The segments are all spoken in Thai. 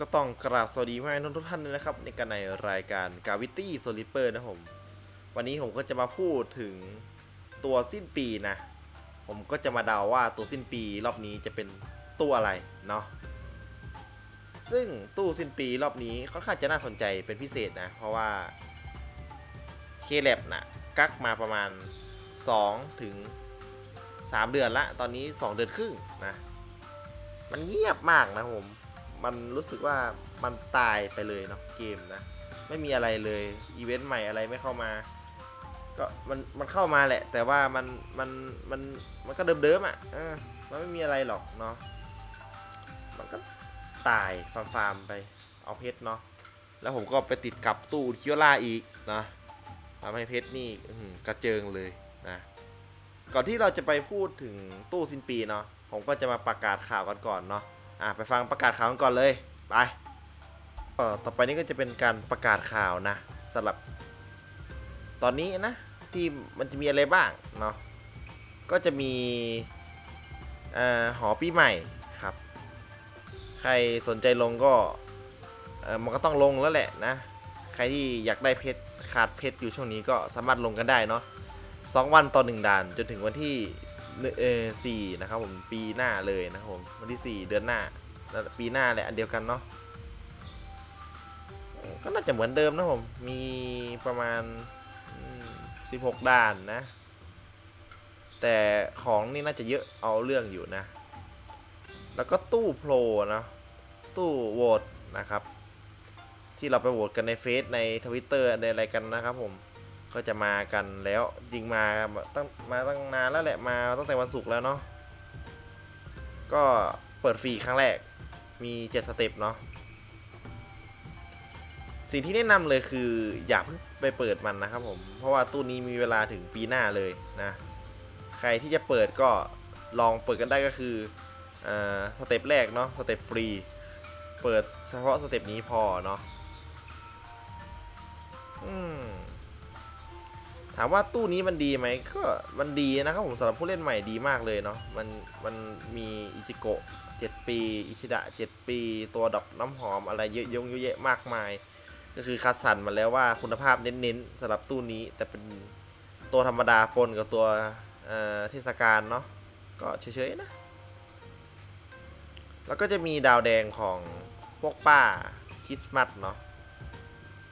ก็ต้องกราบสวัสดีพ่อแม่ทุกท่านเลยนะครับ ในการในรายการกาวิตี้โซลิเปอร์นะผม วันนี้ผมก็จะมาพูดถึงตัวสิ้นปีนะ ผมก็จะมาเดาว่าตัวสิ้นปีรอบนี้จะเป็นตัวอะไรเนาะซึ่งตู้สิ้นปีรอบนี้ค่อนข้างจะน่าสนใจเป็นพิเศษนะ เพราะว่าเคเลบนะกักมาประมาณ 2 ถึง 3 เดือนละ ตอนนี้ 2 เดือนครึ่งนะ มันเงียบมากนะผม มันรู้สึกว่ามันตายไปเลยเนาะเกมนะ ไม่มีอะไรเลยอีเวนต์ใหม่อะไรไม่เข้ามา ก็มันมันเข้ามาแหละ แต่ว่ามันมันมันมันก็เดิมๆอะเออมันไม่มีอะไรหรอกเนาะมันก็ตายฟาร์มฟาร์มๆไปเอาเพชรเนาะแล้วผมก็ไปติดกับตู้คิโอล่าอีกนะทำให้เพชรนี่กระเจิงเลยนะก่อนที่เราจะไปพูดถึงตู้สินปีเนาะผมก็จะมาประกาศข่าวกันก่อนเนาะ อะไปฟังประกาศข่าวกันก่อนเลยไปต่อไปนี้ก็จะเป็นการประกาศข่าวนะสำหรับ ตอนนี้นะที่มันจะมีอะไรบ้างเนาะก็จะมีอหอปีใหม่ครับ ใครสนใจลงก็มันก็ต้องลงแล้วแหละนะ ใครที่อยากได้เพชรขาดเพชรอยู่ช่วงนี้ก็สามารถลงกันได้เนาะสองวันต่อหนึ่งด่านจนถึงวันที่ เออสี่นะครับผมปีหน้าเลยนะครับผมวันที่สี่เดือนหน้า ปีหน้าแหละอันเดียวกันเนาะก็น่าจะเหมือนเดิมนะผม มีประมาณ 16 ด่านนะ แต่ของนี่น่าจะเยอะเอาเรื่องอยู่นะ แล้วก็ตู้โพลเนะตู้โหวตนะครับ ที่เราไปโหวตกันในเฟซในทวิตเตอร์ในอะไรกันนะครับผม ก็จะมากันแล้วจริงมาตั้งมาตั้งนานแล้วแหละมาตั้งแต่วันศุกร์แล้วเนาะก็เปิดฟรีครั้งแรกมี7สเต็ปเนาะสิ่งที่แนะนำเลยคืออย่าเพิ่งไปเปิดมันนะครับผม เพราะว่าตู้นี้มีเวลาถึงปีหน้าเลยนะ ใครที่จะเปิดก็ลองเปิดกันได้ก็คืออสเต็ปแรกเนาะสเต็ปฟรี เปิดเฉพาะสเต็ปนี้พอเนาะอืมามว่าตู้นี้มันดีไหมก็มันดีนะครับผมสำหรับผู้เล่นใหม่ดีมากเลยเนาะมันมันมีอิจิโกะ7ปี อิชิดะ 7 ปี ตัวดอกน้ำหอมอะไรเยอะยงเยอะแยะมากมาย ก็คือคัดสรรมาแล้วว่าคุณภาพเน้นๆสำหรับตู้นี้ แต่เป็นตัวธรรมดาปนกับตัวเทศกาลเนาะก็เฉยๆนะ แล้วก็จะมีดาวแดงของพวกป้าคริสต์มาสเนาะ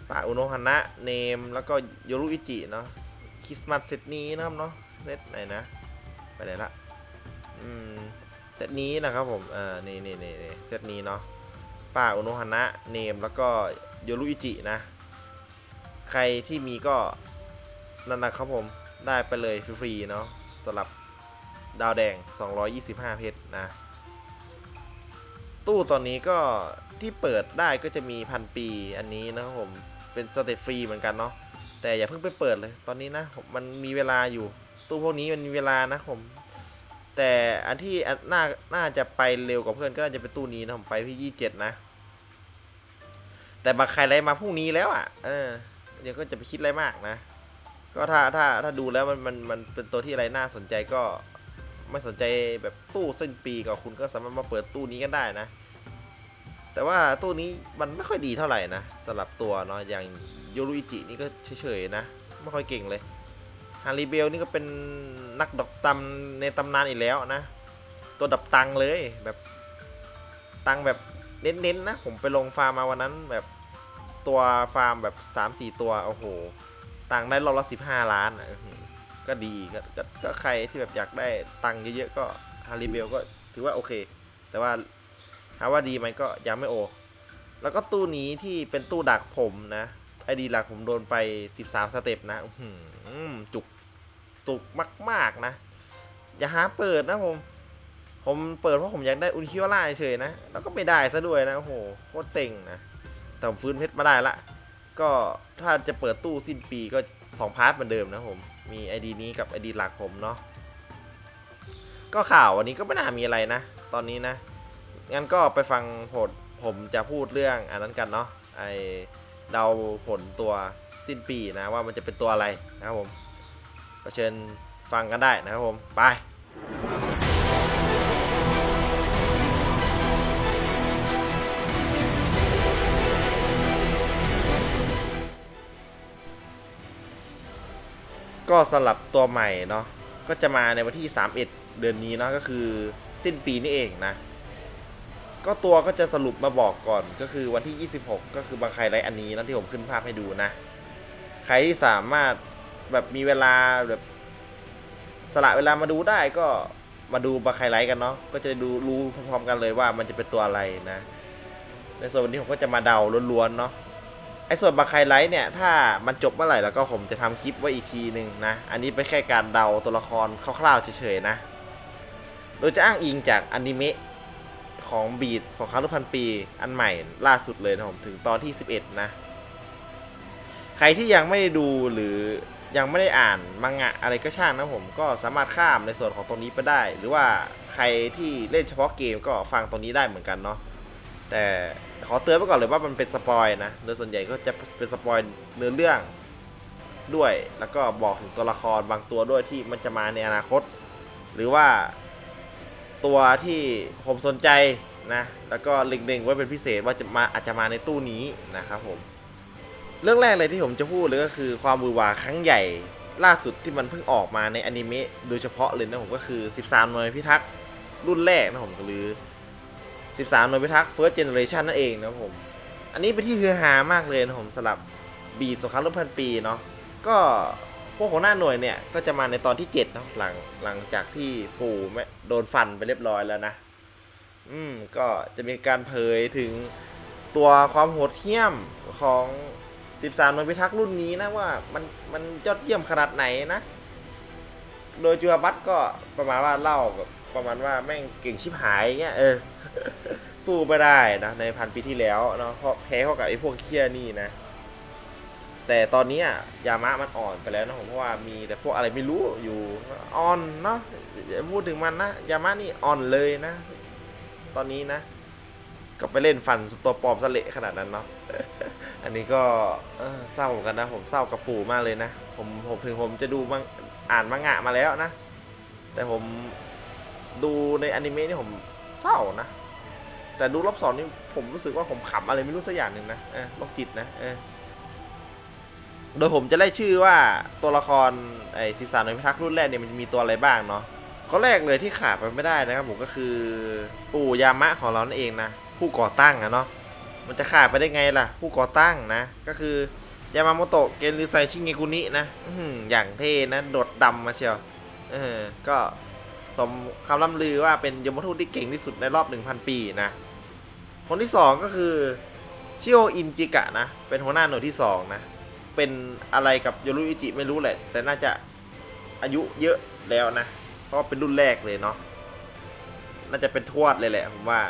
ป้าอุโนฮานะเนม แล้วก็โยรุอิจิเนาะ ริสต์มาสเซตนี้นะครับเนาะเซตไหนนะ ไปไหนละอืมเซตนี้นะครับผมอ่านี่นี่นี่นี่เซตนี้เนาะป้าอโนฮานะเนมแล้วก็โยรุอิจินะ ใครที่มีก็นั่นนะครับผมได้ไปเลยฟรีๆเนาะสำหรับดาวแดง 225 เพชรนะ ตู้ตอนนี้ก็ที่เปิดได้ก็จะมีพันปีอันนี้นะครับผม เป็นสเตตฟรีเหมือนกันเนาะ แต่อย่าเพิ่งไปเปิดเลย ตอนนี้นะมันมีเวลาอยู่ ตู้พวกนี้มันมีเวลานะผม แต่อันที่น่าน่าจะไปเร็วกว่าเพื่อนก็น่าจะเป็นตู้นี้นะผมไปที่ยี่สิบเจ็ดนะ แต่มาใครไรมาพรุ่งนี้แล้วอะ เออเดี๋ยวก็จะไปคิดอะไรมากนะ ก็ถ้าถ้าถ้าดูแล้วมันมันมันเป็นตัวที่อะไรน่าสนใจก็ไม่สนใจแบบตู้สิ้นปีก็คุณก็สามารถมาเปิดตู้นี้กันได้นะ แต่ว่าตู้นี้มันไม่ค่อยดีเท่าไหร่นะสำหรับตัวเนาะอย่าง ยรุอิจินี่ก็เฉยๆนะ ไม่ค่อยเก่งเลยฮาริเบลนี่ก็เป็นนักดอกตำในตำนานอีกแล้วนะ ตัวดับตังเลยแบบตังแบบเน้นๆนะ ผมไปลงฟาร์มมาวันนั้นแบบตัวฟาร์มแบบ 3-4 ตัวโอ้โหตังได้รอบละ15ล้านอะอื้อหือก็ดีก็ก็ก็ใครที่แบบอยากได้ตังเยอะๆก็ฮาริเบลก็ถือว่าโอเค แต่ว่าถามว่าดีไหมก็ยังไม่โอ แล้วก็ตู้นี้ที่เป็นตู้ดักผมนะ ไอดีหลักผมโดนไป 13 สเต็ปนะจุกจุกมาก ๆ นะ อย่าหาเปิดนะผม ผมเปิดเพราะผมอยากได้อุนคิวล่าเฉยนะ แล้วก็ไม่ได้ซะด้วยนะ โอ้โหโคตรเซ็งนะ แต่ผมฟื้นเพชรมาได้ละ ก็ถ้าจะเปิดตู้สิ้นปีก็2พาร์ทเหมือนเดิมนะผม มี ID นี้กับ ID หลักผมเนาะ ก็ข่าววันนี้ก็ไม่น่ามีอะไรนะ ตอนนี้นะ งั้นก็ไปฟังผลผมจะพูดเรื่องอันนั้นกันเนาะ ไอ เดาผลตัวสิ้นปีนะว่ามันจะเป็นตัวอะไรนะครับผมเชิญฟังกันได้นะครับผม ไปก็สลับตัวใหม่เนาะก็จะมาในวันที่ 31 เดือนนี้เนาะก็คือสิ้นปีนี่เองนะ ก็ตัวก็จะสรุปมาบอกก่อนก็คือวันที่ 26 ก็คือบางใครไรอันนี้นะที่ผมขึ้นภาพให้ดูนะ ใครที่สามารถแบบมีเวลาแบบสละเวลามาดูได้ก็มาดูบาไคไลท์กันเนาะก็จะดูรู้พร้อมๆกันเลยว่ามันจะเป็นตัวอะไรนะ ในส่วนวันนี้ผมก็จะมาเดาล้วนๆเนาะไอ้ส่วนบาไคไลท์เนี่ย ถ้ามันจบเมื่อไหร่แล้วก็ผมจะทำคลิปไว้อีกทีหนึ่งนะ อันนี้เป็นแค่การเดาตัวละครคร่าวๆเฉยๆนะ โดยจะอ้างอิงจากอนิเมะ ของบีดสองครั้งทุกพันปี อันใหม่ล่าสุดเลยนะผมถึงตอนที่ 11 นะ ใครที่ยังไม่ได้ดูหรือยังไม่ได้อ่านมังงะอะไรก็ช่างนะผมก็สามารถข้ามในส่วนของตรงนี้ไปได้ หรือว่าใครที่เล่นเฉพาะเกมก็ฟังตรงนี้ได้เหมือนกันเนาะแต่ขอเตือนไว้ก่อนเลยว่ามันเป็นสปอยนะโดยส่วนใหญ่ก็จะเป็นสปอยเนื้อเรื่องด้วย แล้วก็บอกถึงตัวละครบางตัวด้วยที่มันจะมาในอนาคต หรือว่า ตัวที่ผมสนใจนะแล้วก็เล็งๆไว้เป็นพิเศษว่าจะมาอาจจะมาในตู้นี้นะครับผมเรื่องแรกเลยที่ผมจะพูดเลยก็คือความมือหวาครั้งใหญ่ล่าสุดที่มันเพิ่งออกมาในอนิเมะโดยเฉพาะเลยนะผมก็คือ 13หน่วยพิทักษ์รุ่นแรกนะผมหรือ 13หน่วยพิทักษ์ first generation นั่นเองนะผม อันนี้เป็นที่ฮือฮามากเลยนะผมสำหรับบีดสงครามรบพันปีเนาะก็ พวกของหน้าหน่วยเนี่ยก็จะมาในตอนที่7เนาะหลังหลังจากที่ปู่แม่โดนฟันไปเรียบร้อยแล้วนะ อืมก็จะมีการเผยถึงตัวความโหดเหี้ยมของ 13หน่วยพิทักษ์รุ่นนี้นะว่ามันมันยอดเยี่ยมขนาดไหนนะ โดยจูอาบัตก็ประมาณว่าเล่าแบบประมาณว่าแม่งเก่งชิบหายเงี้ยเออสู้ไม่ได้นะในพันปีที่แล้วเนาะเพราะแพ้เข้ากับไอ้พวกเคียนี่นะ แต่ตอนนี้อะยามะมันอ่อนไปแล้วนะผมเพราะว่ามีแต่พวกอะไรไม่รู้อยู่อ่อนเนาะพูดถึงมันนะยามะนี่อ่อนเลยนะ ตอนนี้นะก็ไปเล่นฟันตัวปลอมสะเละขนาดนั้นเนาะอันนี้ก็เออเศร้าเหมือนกันนะ ผมเศร้ากับปู่มากเลยนะผมผมถึงผมจะดูมังอ่านมังงะมาแล้วนะ แต่ผมดูในอนิเมะนี่ผมเศร้านะ แต่ดูรอบสองนี่ผมรู้สึกว่าผมขำอะไรไม่รู้สักอย่างหนึ่งนะเออโรคจิตนะเออ โดยผมจะไล่ชื่อว่าตัวละครไอ้สิบสามในพิทักษ์รุ่นแรกเนี่ยมันมีตัวอะไรบ้างเนาะข้อแรกเลยที่ขาดไปไม่ได้นะครับผมก็คือปู่ยามะของเรานั่นเองนะผู้ก่อตั้งอะเนาะมันจะขาดไปได้ไงล่ะ ผู้ก่อตั้งนะ ก็คือยามาโมโตะเกนริไซชิเงกุนินะอื้อหืออย่างเท่นะโดดดำมาเชียวเออก็สมคำล่ำลือว่าเป็นยมทูตที่เก่งที่สุดในรอบ 1,000 ปีนะ คนที่ 2 ก็คือชิโออินจิกะนะ เป็นหัวหน้าหน่วยที่ 2 นะ เป็นอะไรกับโยรุอิจิไม่รู้แหละ แต่น่าจะอายุเยอะแล้วนะ เพราะเป็นรุ่นแรกเลยเนาะน่าจะเป็นทวดเลยแหละผมว่า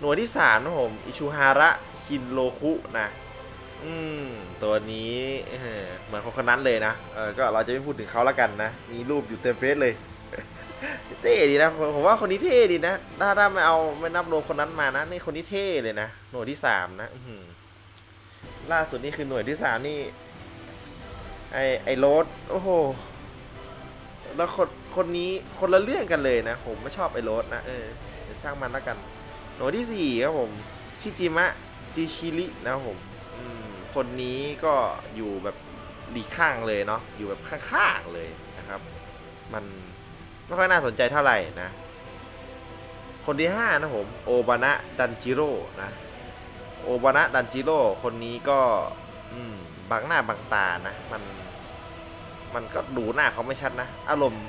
หน่วยที่สามนะผมอิชูฮาระคินโรคุนะ อืม ตัวนี้เหมือนคนคนนั้นเลยนะเออก็เราจะไม่พูดถึงเขาแล้วกันนะ มีรูปอยู่เต็มเฟซเลยเท่ดีนะผมว่าคนนี้เท่ดีนะถ้าถ้าไม่เอาไม่นับรวมคนนั้นมานะนี่คนนี้เท่เลยนะหน่วยที่สามนะ อื ล่าสุดนี่คือหน่วยที่สามนี่ ไอไอโรสโอ้โห แล้วคนคนนี้คนละเรื่องกันเลยนะ ผมไม่ชอบไอโรสนะ เออช่างมันแล้วกัน หน่วยที่สี่ครับผม ชิจิมะจิชิรินะครับผมคนนี้ก็อยู่แบบหลีข้างเลยเนาะอยู่แบบข้างๆเลยนะครับ มันไม่ค่อยน่าสนใจเท่าไหร่นะ คนที่ห้านะผม โอบานะดันจิโร่นะ โอบานะดันจิโร่คนนี้ก็บางหน้าบางตานะ มัน มันก็ดูหน้าเขาไม่ชัดนะ อารมณ์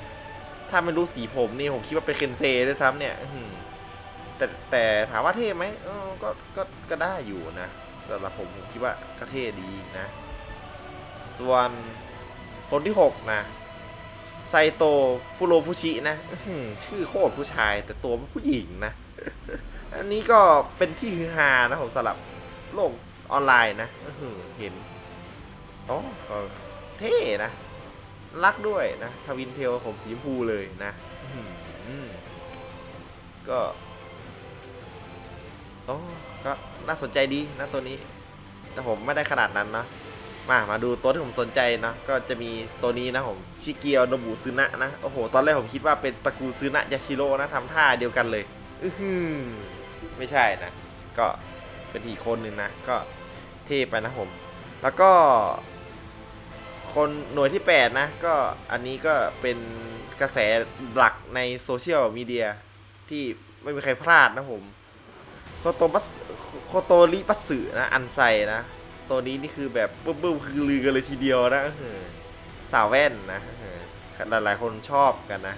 ถ้าไม่รู้สีผมนี่ผมคิดว่าเป็นเคนเซด้วยซ้ำเนี่ยแต่แต่ถามว่าเท่ไหมก็ก็ก็ได้อยู่นะสำหรับผมผมคิดว่าก็เท่ดีนะ ส่วนคนที่หกนะไซโต ฟุโรฟุชินะชื่อโคตรผู้ชาย แต่ตัวเป็นผู้หญิงนะ อันนี้ก็เป็นที่ฮือฮานะผมสำหรับโลกออนไลน์นะเห็นอ๋อเท่นะ รักด้วยนะทวินเทลผมสีชมพูเลยนะอื้อหือก็โอ้ก็น่าสนใจดีนะตัวนี้ แต่ผมไม่ได้ขนาดนั้นเนาะมามาดูตัวที่ผมสนใจนะก็จะมีตัวนี้นะผมชิเกียวโนบุซึนะนะ โอ้โห ตอนแรกผมคิดว่าเป็นตระกูลซึนะยาชิโร่นะทำท่าเดียวกันเลย อือหือ ไม่ใช่นะ ก็เป็นอีกคนหนึ่งนะ ก็เท่ไปนะผม แล้วก็ คนหน่วยที่ 8 นะ ก็อันนี้ก็เป็นกระแสหลักในโซเชียลมีเดียที่ไม่มีใครพลาดนะผมโคโตบัสโคโตริปัสสึนะอันไซนะ ตัวนี้นี่คือแบบบึ้มบึ้มคือลือกันเลยทีเดียวนะเออสาวแว่นนะเออหลายๆคนชอบกันนะ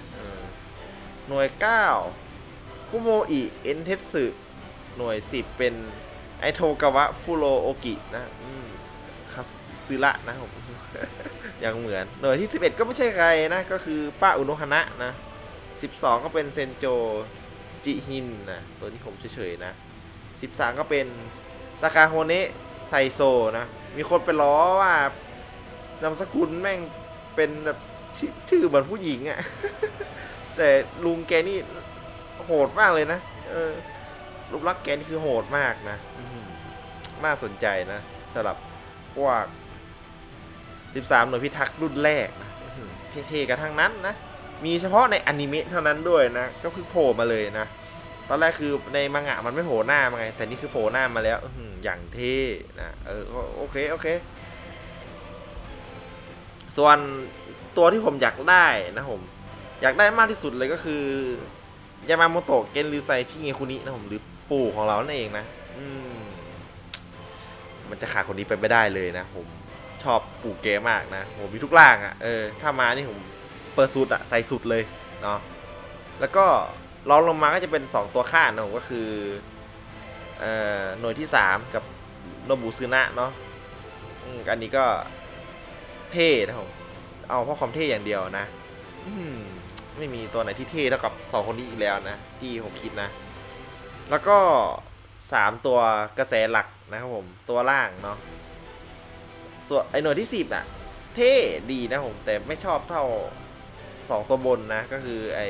หน่วย9 คุโมอิเอ็นเทสึหน่วย10เป็นไอโทกาวะฟุโรโอกินะคาซึระนะผมยังเหมือน หน่วยที่ 11 ก็ไม่ใช่ใครนะ ก็คือป้าอุโนฮนะนะ 12 ก็เป็นเซนโจจิฮินนะตัวที่ผมเฉยๆนะ 13 ก็เป็นซากาโฮเนะไซโซนะ มีคนไปล้อว่านามสกุลแม่งเป็นแบบชื่อเหมือนผู้หญิงอะ แต่ลุงแกนี่ โหดมากเลยนะเออรูปลักษณ์แกนี่คือโหดมากนะน่าสนใจนะสำหรับพวก 13 หน่วยพิทักษ์รุ่นแรกนะเท่ๆกันทั้งนั้นนะ มีเฉพาะในอนิเมะเท่านั้นด้วยนะ ก็คือโผล่มาเลยนะ ตอนแรกคือในมังงะมันไม่โผล่หน้ามาไง แต่นี่คือโผล่หน้ามาแล้วออย่างเท่นะเออโอเคโอเค ส่วนตัวที่ผมอยากได้นะผม อยากได้มากที่สุดเลยก็คือ ยามาโมโตะเกนริวไซชิเงคุนินะผมหรือปู่ของเรานั่นเองนะอืมมันจะขาดคนนี้ไปไม่ได้เลยนะ ผมชอบปู่เกมากนะผมมีทุกร่างอะ่ะเออถ้ามานี่ผมเปิดสุดอะ่ะใส่สุดเลยเนาะแล้วก็รองลงมาก็จะเป็น 2 ตัวข้านะผมก็คือเอ่อหน่วยที่ 3 กับโนบุซึนะเนาะอ,อันนี้ก็เท่นะผมเอาเพราะความเท่อย่างเดียวนะอืม ไม่มีตัวไหนที่เท่เท่ากับสองคนนี้อีกแล้วนะที่ผมคิดนะ แล้วก็สามตัวกระแสหลักนะครับผมตัวล่างเนาะส่วนไอหน่วยที่สิบอะเท่ดีนะผมแต่ไม่ชอบเท่าสองตัวบนนะ ก็คือไอ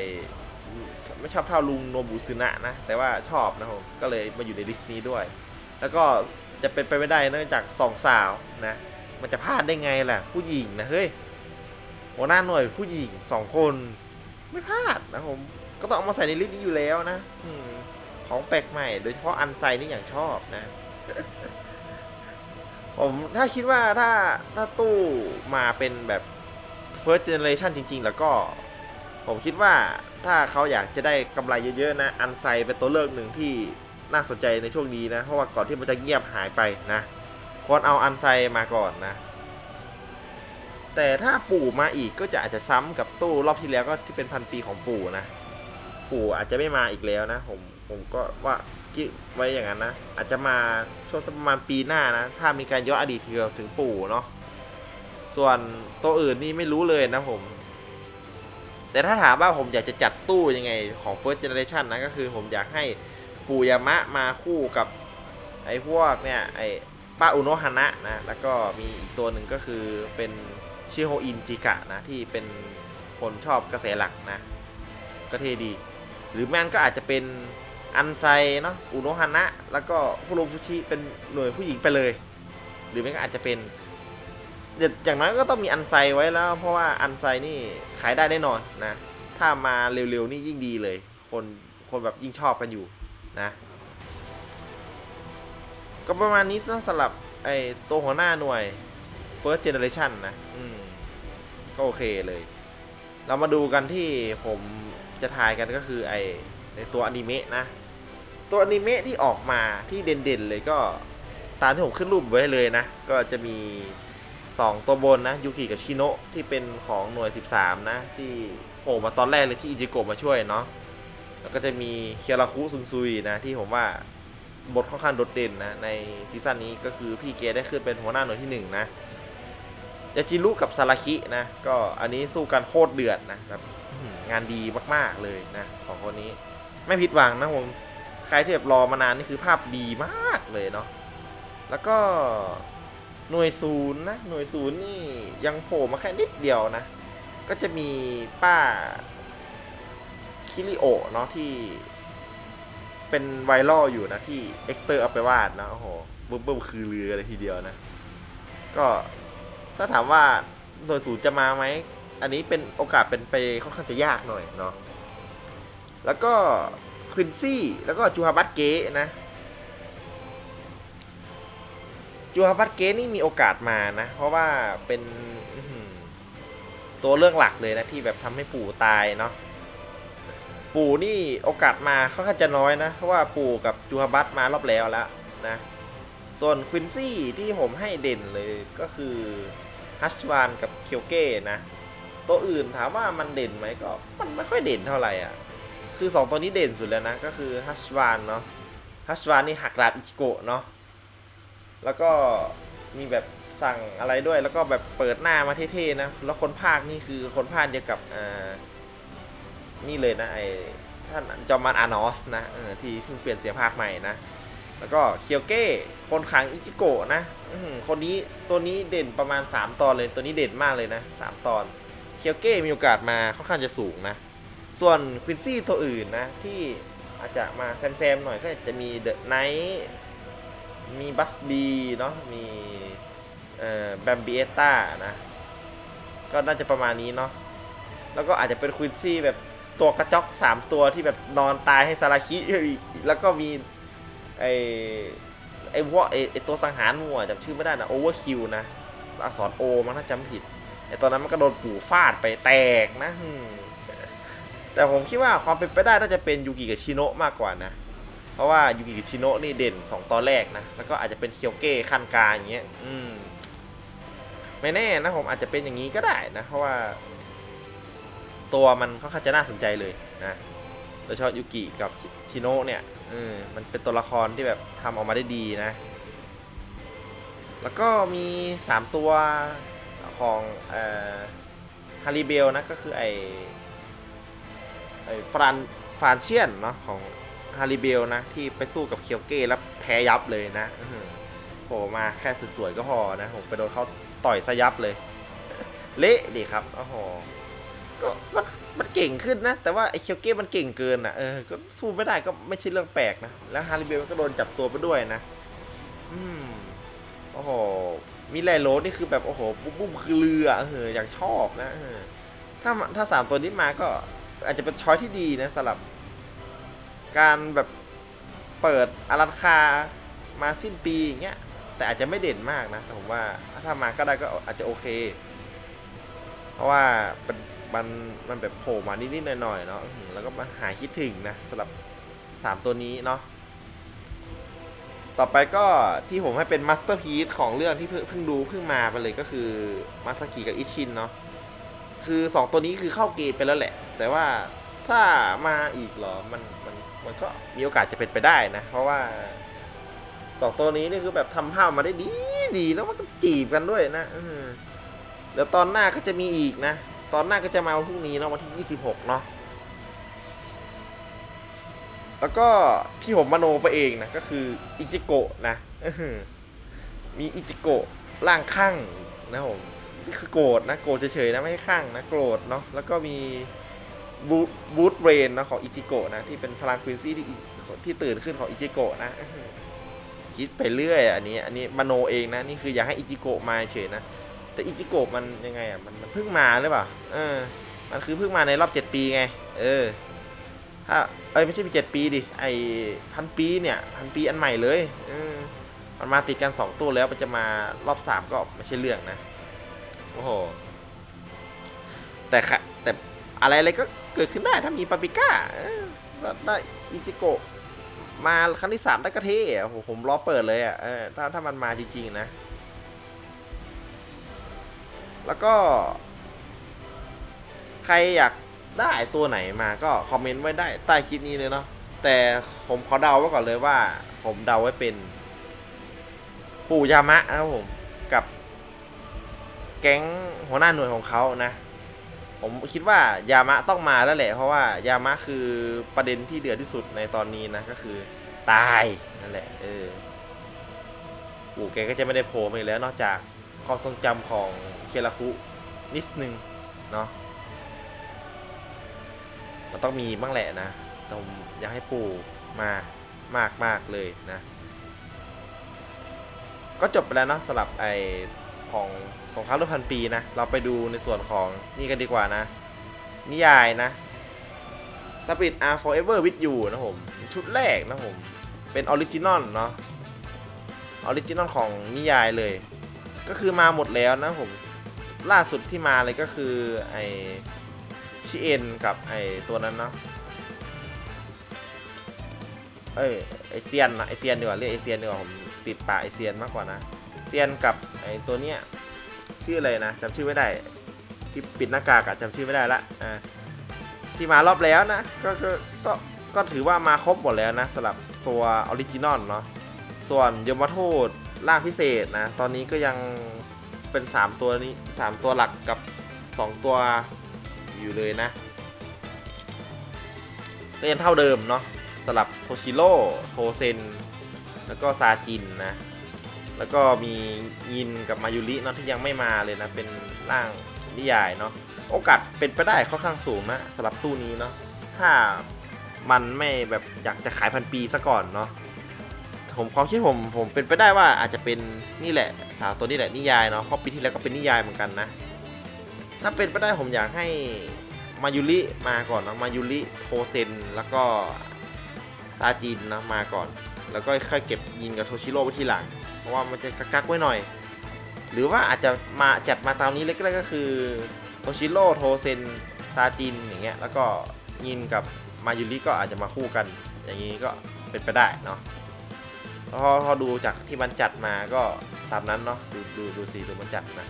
ไม่ชอบเท่าลุงโนบุซึนะนะ แต่ว่าชอบนะผมก็เลยมาอยู่ในลิสต์นี้ด้วย แล้วก็จะเป็นไปไม่ได้นองจากสองสาวนะ มันจะพลาดได้ไงล่ะ ผู้หญิงนะเฮ้ยหัวหน้าหน่วยผู้หญิงสองคน ไม่พลาดนะผม ก็ต้องเอามาใส่ในลิสต์นี้อยู่แล้วนะอืมของแปลกใหม่ โดยเฉพาะอันไซนี่อย่างชอบนะ ผมถ้าคิดว่าถ้าถ้าตู้มาเป็นแบบ first generation จริง ๆ แล้วก็ ผมคิดว่าถ้าเขาอยากจะได้กำไรเยอะๆนะ อันไซเป็นตัวเลือกหนึ่งที่น่าสนใจในช่วงนี้นะ เพราะว่าก่อนที่มันจะเงียบหายไปนะควรเอาอันไซมาก่อนนะ แต่ถ้าปู่มาอีกก็จะอาจจะซ้ำกับตู้รอบที่แล้วก็ที่เป็นพันปีของปู่นะ ปู่อาจจะไม่มาอีกแล้วนะ ผมผมก็ว่าคิดไว้อย่างนั้นนะ อาจจะมาช่วงประมาณปีหน้านะ ถ้ามีการย้อนอดีตเกี่ยวถึงปู่เนาะส่วนตัวอื่นนี่ไม่รู้เลยนะผม แต่ถ้าถามว่าผมอยากจะจัดตู้ยังไงของ first generation นะก็คือผมอยากให้ปู่ยามะมาคู่กับไอ้พวกเนี่ยไอ้ป้าอุโนฮานะนะ แล้วก็มีอีกตัวหนึ่งก็คือเป็น ชิโฮอินจิกะนะที่เป็นคนชอบกระแสหลักนะ ก็เท่ดี หรือแมนก็อาจจะเป็นอันไซเนาะอุโนฮานะ แล้วก็คุโรฟุชิเป็นหน่วยผู้หญิงไปเลย หรือไม่ก็อาจจะเป็นเดี๋ยวอย่างน้อยก็ต้องมีอันไซไว้แล้ว เพราะว่าอันไซนี่ขายได้แน่นอนนะ ถ้ามาเร็วๆนี่ยิ่งดีเลย คนคนแบบยิ่งชอบกันอยู่นะ ก็ประมาณนี้สำหรับไอ้ตัวหัวหน้าหน่วย first generation นะ อืม ก็โอเคเลย เรามาดูกันที่ผมจะทายกันก็คือไอในตัวอนิเมะนะ ตัวอนิเมะที่ออกมาที่เด่นๆเลยก็ตามที่ผมขึ้นรูปไว้เลยนะ ก็จะมี 2 ตัวบนนะยูกิกับชิโนะที่เป็นของหน่วย 13 นะ ที่โผล่มาตอนแรกเลยที่อิจิโกะมาช่วยเนาะแล้วก็จะมีเคียราคุซุนซุยนะ ที่ผมว่าบทค่อนข้างโดดเด่นนะ ในซีซั่นนี้ก็คือพี่เกได้ขึ้นเป็นหัวหน้าหน่วยที่ 1 นะ ยาจิรุกับซาราคินะ ก็อันนี้สู้กันโคตรเดือดนะแบบงานดีมากๆเลยนะสองคนนี้ ไม่ผิดหวังนะผมใครที่แบบรอมานานนี่คือภาพดีมากเลยเนาะแล้วก็หน่วยศูนย์นะหน่วยศูนย์นี่ยังโผล่มาแค่นิดเดียวนะ ก็จะมีป้าคิริโอเนาะที่เป็นไวรัลอยู่นะที่เอ็กเตอร์เอาไปวาดนะโอ้โหบึ้มบึ้มคือเรือเลยทีเดียวนะ ก็ ถ้าถามว่าหน่วยศูนย์จะมาไหม อันนี้เป็นโอกาสเป็นไปค่อนข้างจะยากหน่อยเนาะ แล้วก็ควินซี่แล้วก็จูฮาบัตเกะนะ จูฮาบัตเกะนี่มีโอกาสมานะ เพราะว่าเป็นตัวเรื่องหลักเลยนะที่แบบทำให้ปู่ตายเนาะ ปู่นี่โอกาสมาเขาค่อนข้างจะน้อยนะ เพราะว่าปู่กับจูฮาบัตมารอบแล้วแล้วนะ ส่วนควินซี่ที่ผมให้เด่นเลยก็คือ ฮัชวานกับเคียวเก้นะ ตัวอื่นถามว่ามันเด่นไหมก็มันไม่ค่อยเด่นเท่าไหร่อะ คือ 2 ตัวนี้เด่นสุดแล้วนะ ก็คือฮัชวานเนาะฮัชวานนี่หักดาบอิจิโกะเนาะแล้วก็มีแบบสั่งอะไรด้วยแล้วก็แบบเปิดหน้ามาเท่ๆนะ แล้วคนภาคนี่คือคนภาคเดียวกับอ่านี่เลยนะไอท่านจอมมันอานอสนะเออที่เพิ่งเปลี่ยนเสียงภาคใหม่นะ แล้วก็เคียวเก้คนขังอิจิโกะนะคนนี้ตัวนี้เด่นประมาณ 3 ตอนเลยตัวนี้เด่นมากเลยนะ 3 ตอน เคียวเก้มีโอกาสมาค่อนข้างจะสูงนะ ส่วนควินซี่ตัวอื่นนะ ที่อาจจะมาแซมๆหน่อยก็จะมีเดอะไนท์มีบัสบีเนาะมีเอ่อแบมบีเอต้านะ ก็น่าจะประมาณนี้เนาะแล้วก็อาจจะเป็นควินซี่แบบตัวกระจอก 3 ตัวที่แบบนอนตายให้ซาราคิแล้วก็มี ไอไอวอไอไอตัวสังหารมัวจำชื่อไม่ได้นะโอเวอร์คิวนะอักษรโอมันถ้าจำผิดไอตอนนั้นมันก็โดนปู่ฟาดไปแตกนะแต่ผมคิดว่าความเป็นไปได้น่าจะเป็นยูกิกับชิโนะมากกว่านะ เพราะว่ายูกิกับชิโนะนี่เด่น 2 ตอนแรกนะ แล้วก็อาจจะเป็นเคียวเก้ขั้นกลางอย่างเงี้ย อืม ไม่แน่นะผมอาจจะเป็นอย่างนี้ก็ได้นะ เพราะว่า ตัวมันค่อนข้างจะน่าสนใจเลยนะ โดยเฉพาะยูกิกับชิโนะเนี่ย เออมันเป็นตัวละครที่แบบทำออกมาได้ดีนะ แล้วก็มี 3 ตัวของเอ่อฮาริเบลนะก็คือไอไอฟรานฟานเชียนเนาะของฮาริเบลนะ ที่ไปสู้กับเคียวเก้แล้วแพ้ยับเลยนะอื้อหือโผล่มาแค่สวยๆก็พอนะผมไปโดนเขาต่อยซะยับเลย เละดิครับโอ้โหก็ มันเก่งขึ้นนะ แต่ว่าไอเคียวเก้มันเก่งเกินอะเออก็สู้ไม่ได้ก็ไม่ใช่เรื่องแปลกนะ แล้วฮาริเบลก็โดนจับตัวไปด้วยนะ อืมโอ้โหมีแลโรนี่คือแบบโอ้โหบุ้มบุ้มคือเรือเอออย่างชอบนะเออถ้าถ้าสามตัวนี้มาก็อาจจะเป็นช้อยที่ดีนะสำหรับ การแบบเปิดอารันคามาสิ้นปีอย่างเงี้ยแต่อาจจะไม่เด่นมากนะแต่ผมว่าถ้ามาก็ได้ก็อาจจะโอเค เพราะว่ามัน มันมันแบบโผล่มานิดๆหน่อยๆเนาะแล้วก็มาหายคิดถึงนะสำหรับสามตัวนี้เนาะต่อไปก็ที่ผมให้เป็นมาสเตอร์พี e ของเรื่องที่เพิ่งดูเพิ่งมาไปเลยก็คือมาสกิกับอิชินเนาะคือ 2 ตัวนี้คือเข้าเกณฑ์ไปแล้วแหละ แต่ว่าถ้ามาอีกเหรอมันมันมันก็มีโอกาสจะเป็นไปได้นะ เพราะว่า 2 ตัวนี้นี่คือแบบทำภาพมาได้ดีดีแล้วมันก็จีบกันด้วยนะเออเดี๋ยวตอนหน้าก็จะมีอีกนะ ตอนหน้าก็จะมาวันพรุ่งนี้เนาะวันที่ 26 เนาะแล้วก็ที่ผมมโนไปเองนะก็คืออิจิโกะนะมีอิจิโกะร่างข้างนะผมนี่คือโกรธนะโกรธเฉยๆนะไม่ใช่ข้างนะโกรธเนาะแล้วก็มีบูบูทเรนนะของอิจิโกะนะที่เป็นพลังควินซี่ที่ที่ตื่นขึ้นของอิจิโกะนะคิดไปเรื่อยอันนี้ อันนี้มโนเองนะนี่คืออยากให้อิจิโกะมาเฉยนะ แต่อิจิโกะมันยังไงอะมันมันเพิ่งมาหรือเปล่าเออ มันคือเพิ่งมาในรอบเจ็ดปีไง เออถ้าเอ้ยไม่ใช่ปีเจ็ดปีดิไอพันปีเนี่ยพันปีอันใหม่เลยเออมันมาติดกันสองตัวแล้วมันจะมารอบสามก็ไม่ใช่เรื่องนะโอ้โหแต่ค่ะแต่อะไรอะไรก็เกิดขึ้นได้ถ้ามีปาปิก้าได้ได้อิจิโกะมาครั้งที่สามได้กระเทะโอ้โหผมรอเปิดเลยอะถ้าถ้ามันมาจริงๆนะ แล้วก็ ใครอยากได้ตัวไหนมาก็คอมเมนต์ไว้ได้ใต้คลิปนี้เลยเนาะแต่ผมขอเดาไว้ก่อนเลยว่า ผมเดาไว้เป็น ปู่ยามะนะครับผมกับ แก๊งหัวหน้าหน่วยของเขานะ ผมคิดว่ายามะต้องมาแล้วแหละ เพราะว่ายามะคือประเด็นที่เดือดที่สุดในตอนนี้นะก็คือ ตายนั่นแหละ เออปู่แกก็จะไม่ได้โผล่มาอีกแล้วนอกจาก ความทรงจำของเคราคุนิดนึงเนาะมันต้องมีบ้างแหละนะแต่ผมอยากให้ปู่มามากมากเลยนะ ก็จบไปแล้วเนาะสำหรับไอของสงครามโลกพันปีนะ เราไปดูในส่วนของนี่กันดีกว่านะ นิยายนะ Spirit are forever with you นะผม ชุดแรกนะผม เป็นออริจินอลเนาะออริจินอลของนิยายเลย ก็คือมาหมดแล้วนะผม ล่าสุดที่มาเลยก็คือไอชิเอ็นกับไอตัวนั้นเนาะเอ้ยไอเซียนนะไอเซียนดีกว่าเรียกไอเซียนดีกว่าผมติดปากไอเซียนมากกว่านะเซียนกับไอตัวเนี้ยชื่ออะไรนะจำชื่อไม่ได้ที่ปิดหน้ากากอะจำชื่อไม่ได้ละอ่าที่มารอบแล้วนะก็ก็ก็ก็ถือว่ามาครบหมดแล้วนะสำหรับตัวออริจินอลเนาะส่วนยมทูต ร่างพิเศษนะ ตอนนี้ก็ยังเป็น 3 ตัวนี้ 3 ตัวหลักกับ 2 ตัวอยู่เลยนะก็ยังเท่าเดิมเนาะสลับโทชิโร่โทเซน แล้วก็ซาจินนะ แล้วก็มียินกับมายุริเนาะที่ยังไม่มาเลยนะ เป็นร่างนิยายเนาะโอกาสเป็นไปได้ค่อนข้างสูงนะสำหรับตู้นี้เนาะถ้ามันไม่แบบอยากจะขายพันปีซะก่อนเนาะ ผมความคิดผมผมเป็นไปได้ว่าอาจจะเป็นนี่แหละสาวตัวนี้แหละนิยายเนาะเพราะปีที่แล้วก็เป็นนิยายเหมือนกันนะ ถ้าเป็นไปได้ผมอยากให้มายุริมาก่อนนะมายุริโทเซนแล้วก็ซาจินนะมาก่อน แล้วก็ค่อยเก็บยินกับโทชิโร่ไว้ทีหลัง เพราะว่ามันจะกักๆไว้หน่อย หรือว่าอาจจะมาจัดมาตามนี้เล็กๆก็คือโทชิโร่โทเซนซาจินอย่างเงี้ยแล้วก็ยินกับมายุริก็อาจจะมาคู่กัน อย่างนี้ก็เป็นไปได้เนาะ พอพอดูจากที่มันจัดมาก็ตามนั้นเนาะดูดูดูสีดูมันจัดนะ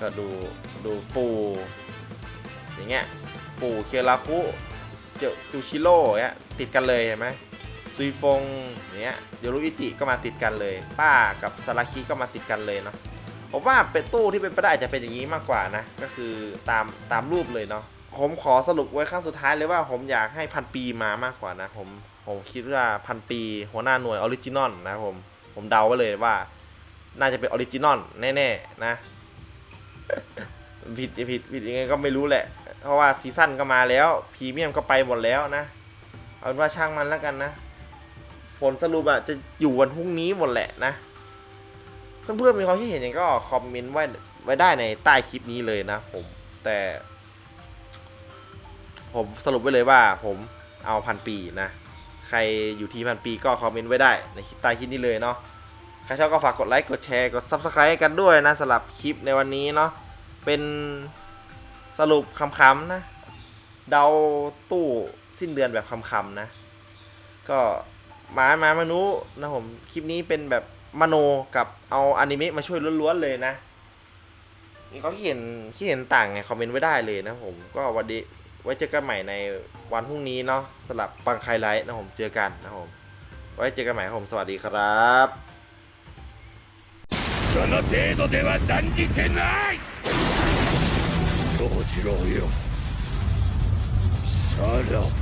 ก็ดูดูปูอย่างเงี้ยปูเคียราคุเจจูชิโร่เงี้ยติดกันเลยเห็นไหมซุยฟงเนี้ยโยรุอิจิก็มาติดกันเลย ป้ากับซาราคิก็มาติดกันเลยเนาะผมว่าเป็นตู้ที่เป็นไปได้จจะเป็นอย่างนี้มากกว่านะ ก็คือตามตามรูปเลยเนาะผมขอสรุปไว้ขั้นสุดท้ายเลยว่าผมอยากให้พันปีมามากกว่านะผม ผมคิดว่าพันปีหัวหน้าหน่วยออริจินอลนะผม ผมเดาไว้เลยว่า น่าจะเป็นออริจินอลแน่ๆนะผิดผิดผิดยังไงก็ไม่รู้แหละ เพราะว่าซีซั่นก็มาแล้วพรีเมียมก็ไปหมดแล้วนะเอาเป็นว่าช่างมันแล้วกันนะ ผลสรุปอะจะอยู่วันพรุ่งนี้หมดแหละนะ เพื่อนๆมีความคิดเห็นยังก็คอมเมนต์ไว้ไว้ได้ในใต้คลิปนี้เลยนะผมแต่ ผมสรุปไว้เลยว่าผมเอาพันปีนะ ครอยู่ที่พันปีก็คอมเมนต์ไว้ได้ในคลิปใต้คลิปนี้เลยเนาะใครชอบก็ฝากกดไลค์กดแชร์กด Subscribe กันด้วยนะสำหรับคลิปในวันนี้เนาะเป็นสรุปคำๆนะ เดาตู้สิ้นเดือนแบบคำๆนะ ก็หมาหมามนุนะผมคลิปนี้เป็นแบบมโนกับเอาอนิเมะมาช่วยล้วนๆเลยนะนี่เขาเห็นที่เห็นต่างไงคอมเมนต์ไว้ได้เลยนะผมก็วันดี ไว้เจอกันใหม่ในวันพรุ่งนี้เนาะสำหรับปังไคไลท์นะผมเจอกันนะผมไว้เจอกันใหม่ครับผมสวัสดีครับ その程度では断じてないどちらよさらば